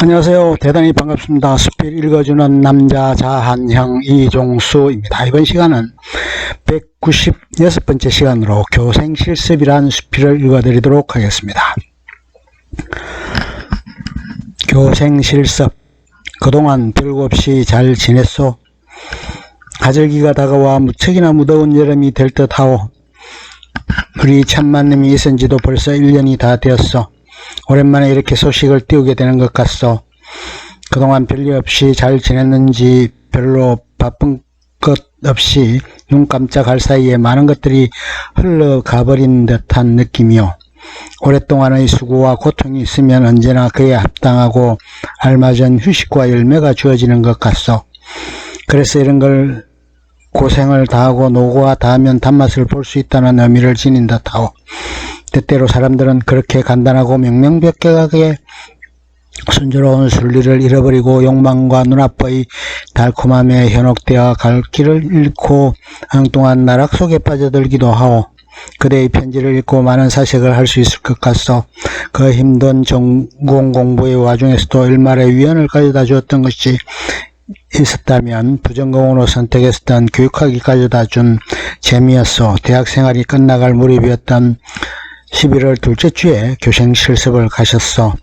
안녕하세요. 대단히 반갑습니다. 수필 읽어주는 남자 자한형 이종수입니다. 이번 시간은 196번째 시간으로 교생 실습이란 수필을 읽어드리도록 하겠습니다. 교생 실습 그동안 별거 없이 잘 지냈소? 가절기가 다가와 무척이나 무더운 여름이 될 듯하오. 우리 참만님이 있은 지도 벌써 1년이 다 되었어. 오랜만에 이렇게 소식을 띄우게 되는 것 같소. 그동안 별일 없이 잘 지냈는지 별로 바쁜 것 없이 눈 깜짝할 사이에 많은 것들이 흘러가버린 듯한 느낌이요. 오랫동안의 수고와 고통이 있으면 언제나 그에 합당하고 알맞은 휴식과 열매가 주어지는 것 같소. 그래서 이런 걸 고생을 다하고 노고와 다하면 단맛을 볼 수 있다는 의미를 지닌 듯하오. 때때로 사람들은 그렇게 간단하고 명명백백하게 순조로운 순리를 잃어버리고 욕망과 눈앞의 달콤함에 현혹되어 갈 길을 잃고 한동안 나락 속에 빠져들기도 하오. 그대의 편지를 읽고 많은 사색을 할 수 있을 것 같소. 그 힘든 전공 공부의 와중에서도 일말의 위안을 가져다 주었던 것이 있었다면 부전공으로 선택했던 교육학이 가져다 준 재미였소. 대학 생활이 끝나갈 무렵이었던 11월 둘째 주에 교생 실습을 가셨어.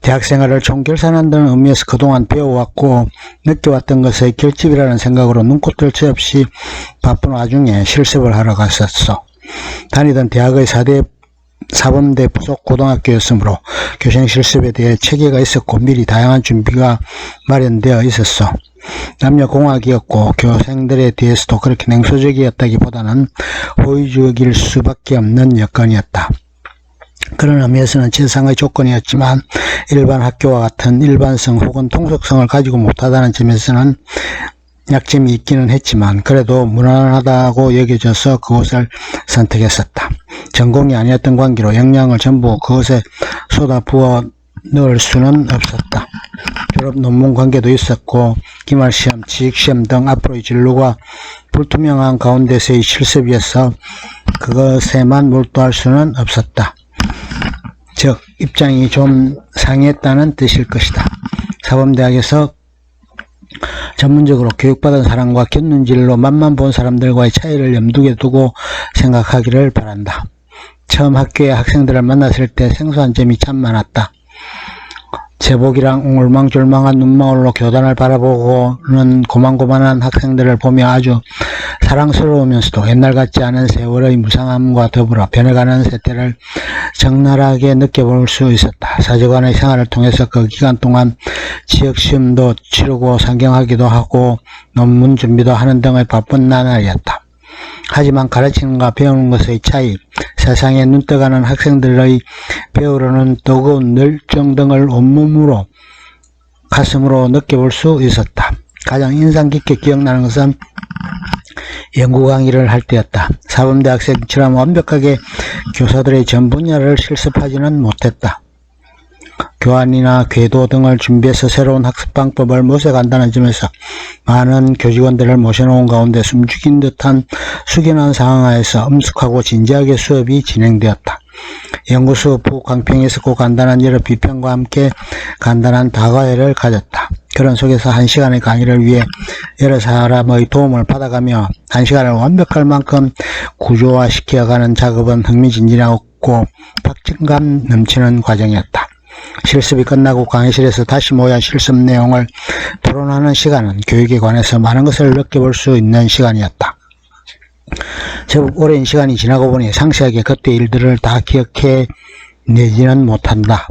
대학 생활을 총결산한다는 의미에서 그동안 배워왔고 느껴왔던 것의 결집이라는 생각으로 눈꽃들 새 없이 바쁜 와중에 실습을 하러 갔었어. 다니던 대학의 4대 사범대 부속 고등학교였으므로 교생 실습에 대해 체계가 있었고 미리 다양한 준비가 마련되어 있었어. 남녀공학이었고 교생들에 대해서도 그렇게 냉소적이었다기보다는 호의적일 수밖에 없는 여건이었다. 그런 의미에서는 최상의 조건이었지만 일반 학교와 같은 일반성 혹은 통속성을 가지고 못하다는 점에서는 약점이 있기는 했지만 그래도 무난하다고 여겨져서 그곳을 선택했었다. 전공이 아니었던 관계로 역량을 전부 그것에 쏟아부어 넣을 수는 없었다. 졸업 논문 관계도 있었고 기말시험, 지익시험 등 앞으로의 진로가 불투명한 가운데서의 실습이어서 그것에만 몰두할 수는 없었다. 즉 입장이 좀 상했다는 뜻일 것이다. 사범대학에서 전문적으로 교육받은 사람과 곁눈질로 맛만 본 사람들과의 차이를 염두에 두고 생각하기를 바란다. 처음 학교에 학생들을 만났을 때 생소한 점이 참 많았다. 제복이랑 울망졸망한 눈망울로 교단을 바라보고는 고만고만한 학생들을 보며 아주 사랑스러우면서도 옛날 같지 않은 세월의 무상함과 더불어 변해가는 세태를 적나라하게 느껴볼 수 있었다. 사제관의 생활을 통해서 그 기간 동안 지역시험도 치르고 상경하기도 하고 논문 준비도 하는 등의 바쁜 나날이었다. 하지만 가르치는가 배우는 것의 차이, 세상에 눈떠가는 학생들의 배우려는 뜨거운 열정 등을 온몸으로 가슴으로 느껴볼 수 있었다. 가장 인상 깊게 기억나는 것은 연구 강의를 할 때였다. 사범대학생처럼 완벽하게 교사들의 전 분야를 실습하지는 못했다. 교환이나 궤도 등을 준비해서 새로운 학습 방법을 모색한다는 점에서 많은 교직원들을 모셔놓은 가운데 숨죽인 듯한 숙연한 상황 하에서 엄숙하고 진지하게 수업이 진행되었다. 연구소 부광평에서 고 간단한 여러 비평과 함께 간단한 다과회를 가졌다. 그런 속에서 한 시간의 강의를 위해 여러 사람의 도움을 받아가며 한 시간을 완벽할 만큼 구조화시켜가는 작업은 흥미진진하고 박진감 넘치는 과정이었다. 실습이 끝나고 강의실에서 다시 모여 실습 내용을 토론하는 시간은 교육에 관해서 많은 것을 느껴볼 수 있는 시간이었다. 제법 오랜 시간이 지나고 보니 상세하게 그때 일들을 다 기억해 내지는 못한다.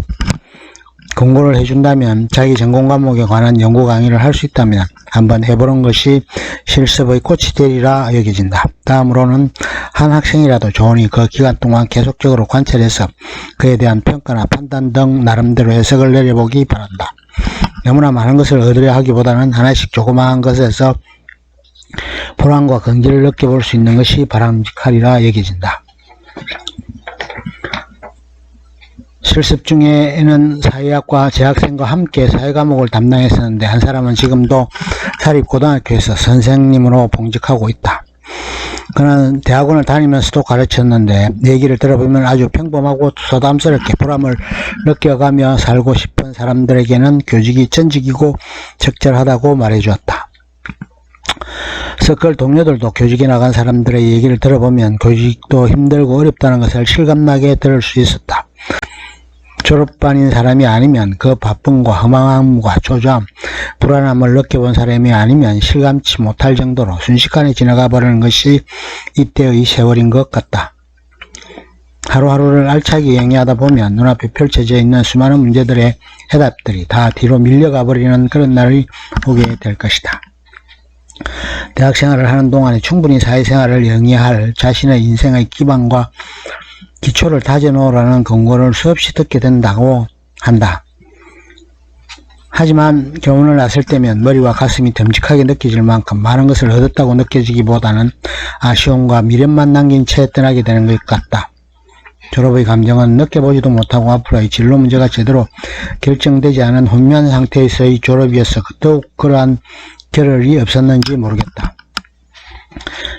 공부를 해준다면 자기 전공 과목에 관한 연구 강의를 할 수 있다면 한번 해보는 것이 실습의 꽃이 되리라 여겨진다. 다음으로는 한 학생이라도 좋으니 그 기간 동안 계속적으로 관찰해서 그에 대한 평가나 판단 등 나름대로 해석을 내려보기 바란다. 너무나 많은 것을 얻으려 하기보다는 하나씩 조그마한 것에서 보람과 긍지를 느껴볼 수 있는 것이 바람직하리라 여겨진다. 실습 중에는 사회학과 재학생과 함께 사회 과목을 담당했었는데 한 사람은 지금도 사립고등학교에서 선생님으로 봉직하고 있다. 그는 대학원을 다니면서도 가르쳤는데 얘기를 들어보면 아주 평범하고 소담스럽게 보람을 느껴가며 살고 싶은 싶은 사람들에게는 교직이 전직이고 적절하다고 말해주었다. 서클 동료들도 교직에 나간 사람들의 얘기를 들어보면 교직도 힘들고 어렵다는 것을 실감나게 들을 수 있었다. 졸업반인 사람이 아니면 그 바쁨과 허망함과 초조함, 불안함을 느껴본 사람이 아니면 실감치 못할 정도로 순식간에 지나가 버리는 것이 이때의 세월인 것 같다. 하루하루를 알차게 영위하다 보면 눈앞에 펼쳐져 있는 수많은 문제들의 해답들이 다 뒤로 밀려가 버리는 그런 날이 오게 될 것이다. 대학 생활을 하는 동안에 충분히 사회생활을 영위할 자신의 인생의 기반과 기초를 다져놓으라는 권고를 수없이 듣게 된다고 한다. 하지만 교훈을 나설 때면 머리와 가슴이 듬직하게 느껴질 만큼 많은 것을 얻었다고 느껴지기보다는 아쉬움과 미련만 남긴 채 떠나게 되는 것 같다. 졸업의 감정은 느껴보지도 못하고 앞으로의 진로 문제가 제대로 결정되지 않은 혼미한 상태에서의 졸업이어서 더욱 그러한 결혈이 없었는지 모르겠다.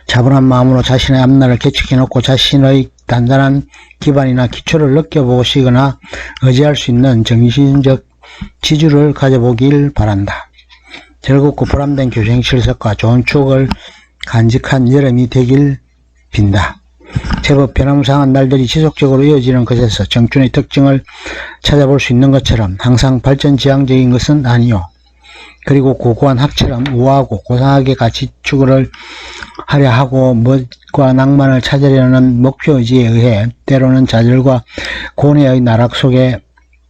차분한 마음으로 자신의 앞날을 개척해 놓고 자신의 단단한 기반이나 기초를 느껴보시거나 의지할 수 있는 정신적 지주를 가져보길 바란다. 즐겁고 보람된 교생 실습과 좋은 추억을 간직한 여름이 되길 빈다. 제법 변화무쌍한 날들이 지속적으로 이어지는 것에서 정춘의 특징을 찾아볼 수 있는 것처럼 항상 발전지향적인 것은 아니요. 그리고 고고한 학처럼 우아하고 고상하게 가치 추구를 하려 하고 멋과 낭만을 찾으려는 목표 의지에 의해 때로는 좌절과 고뇌의 나락 속에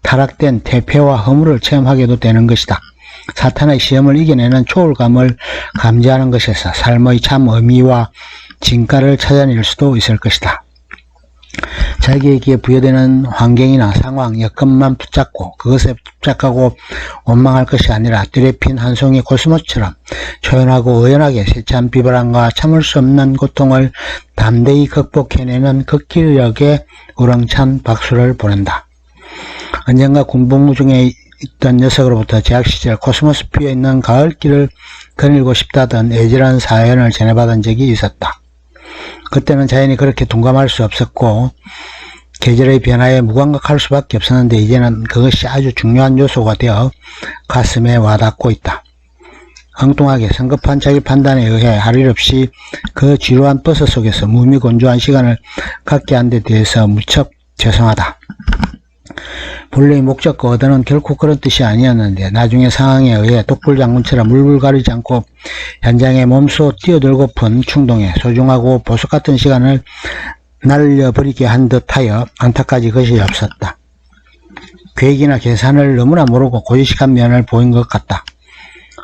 타락된 대패와 허물을 체험하게도 되는 것이다. 사탄의 시험을 이겨내는 초월감을 감지하는 것에서 삶의 참 의미와 진가를 찾아낼 수도 있을 것이다. 자기에게 부여되는 환경이나 상황, 여건만 붙잡고 그것에 집착하고 원망할 것이 아니라 뜰에 핀한 송이 코스모스처럼 초연하고 의연하게 세찬 비바람과 참을 수 없는 고통을 담대히 극복해내는 극기력에 우렁찬 박수를 보낸다. 언젠가 군복무 중에 있던 녀석으로부터 재학 시절 코스모스 피어 있는 가을길을 거닐고 싶다던 애절한 사연을 전해받은 적이 있었다. 그때는 자연히 그렇게 동감할 수 없었고 계절의 변화에 무감각할 수밖에 없었는데 이제는 그것이 아주 중요한 요소가 되어 가슴에 와닿고 있다. 엉뚱하게 성급한 자기 판단에 의해 할 일 없이 그 지루한 버스 속에서 무미건조한 시간을 갖게 한 데 대해서 무척 죄송하다. 본래의 목적과 의도는 결코 그런 뜻이 아니었는데 나중에 상황에 의해 독불 장군처럼 물불 가리지 않고 현장에 몸소 뛰어들고픈 충동에 소중하고 보석 같은 시간을 날려버리게 한 듯하여 안타까지 것이 없었다. 계획이나 계산을 너무나 모르고 고지식한 면을 보인 것 같다.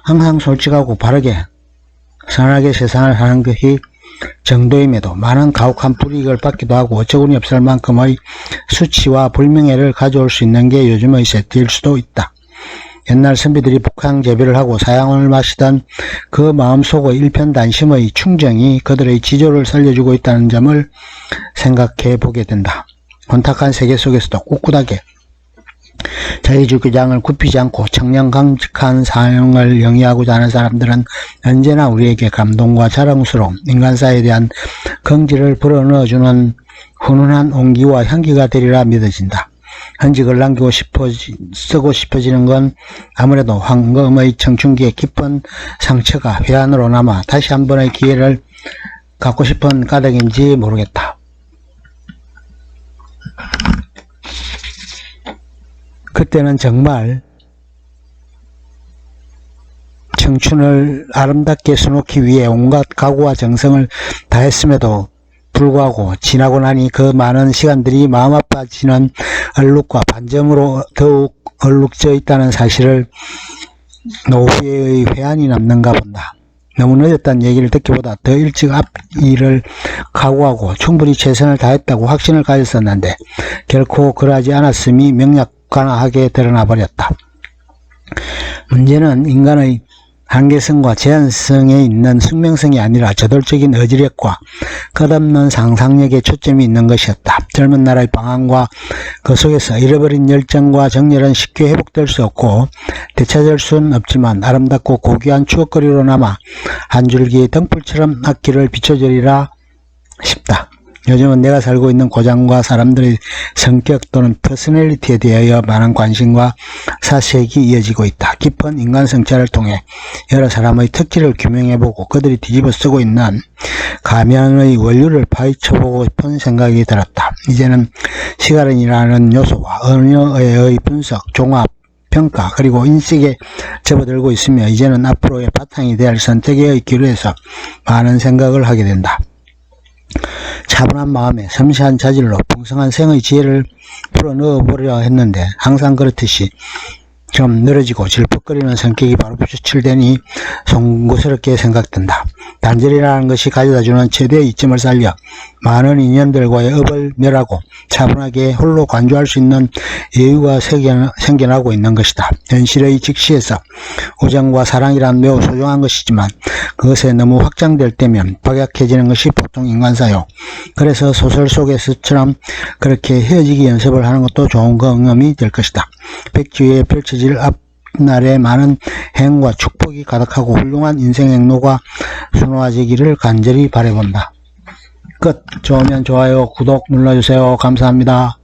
항상 솔직하고 바르게 선하게 세상을 하는 것이 정도임에도 많은 가혹한 불이익을 받기도 하고 어처구니 없을 만큼의 수치와 불명예를 가져올 수 있는 게 요즘의 세트일 수도 있다. 옛날 선비들이 북향 재배를 하고 사양을 마시던 그 마음속의 일편단심의 충정이 그들의 지조를 살려주고 있다는 점을 생각해 보게 된다. 혼탁한 세계 속에서도 꿋꿋하게 자기 주교장을 굽히지 않고 청량 강직한 사용을 영위하고자 하는 사람들은 언제나 우리에게 감동과 자랑스러움, 인간사에 대한 긍지를 불어넣어주는 훈훈한 온기와 향기가 되리라 믿어진다. 흔적을 남기고 싶어 쓰고 싶어지는 건 아무래도 황금의 청춘기의 깊은 상처가 회한으로 남아 다시 한 번의 기회를 갖고 싶은 까닭인지 모르겠다. 그때는 정말 청춘을 아름답게 수놓기 위해 온갖 각오와 정성을 다했음에도 불구하고 지나고 나니 그 많은 시간들이 마음 아파지는 얼룩과 반점으로 더욱 얼룩져 있다는 사실을 노후의 회한이 남는가 본다. 너무 늦었다는 얘기를 듣기보다 더 일찍 앞 일을 각오하고 충분히 최선을 다했다고 확신을 가졌었는데 결코 그러하지 않았음이 명약 관하게 드러나 버렸다. 문제는 인간의 한계성과 제한성에 있는 숙명성이 아니라 저돌적인 의지력과 끝없는 상상력에 초점이 있는 것이었다. 젊은 나라의 방황과 그 속에서 잃어버린 열정과 정열은 쉽게 회복될 수 없고 되찾을 수는 없지만 아름답고 고귀한 추억거리로 남아 한 줄기의 등불처럼 앞길을 비춰주리라 싶다. 요즘은 내가 살고 있는 고장과 사람들의 성격 또는 퍼스널리티에 대하여 많은 관심과 사색이 이어지고 있다. 깊은 인간 성찰을 통해 여러 사람의 특기를 규명해보고 그들이 뒤집어 쓰고 있는 가면의 원료를 파헤쳐보고 싶은 생각이 들었다. 이제는 시간이라는 요소와 언어의 분석, 종합, 평가 그리고 인식에 접어들고 있으며 이제는 앞으로의 바탕이 될 선택의 기로에서 많은 생각을 하게 된다. 차분한 마음에 섬세한 자질로 풍성한 생의 지혜를 풀어넣어 보려 했는데 항상 그렇듯이 좀 늘어지고 질퍽거리는 성격이 바로 표출되니 송구스럽게 생각된다. 단절이라는 것이 가져다주는 최대의 이점을 살려 많은 인연들과의 업을 멸하고 차분하게 홀로 관조할 수 있는 여유가 생겨- 생겨나고 있는 것이다. 현실의 직시에서 우정과 사랑이란 매우 소중한 것이지만 그것에 너무 확장될 때면 박약해지는 것이 보통 인간사요. 그래서 소설 속에서처럼 그렇게 헤어지기 연습을 하는 것도 좋은 경험이 될 것이다. 백주에 펼쳐질 앞 날에 많은 행과 축복이 가득하고 훌륭한 인생 행로가 수놓아지기를 간절히 바라본다. 끝. 좋으면 좋아요, 구독 눌러주세요. 감사합니다.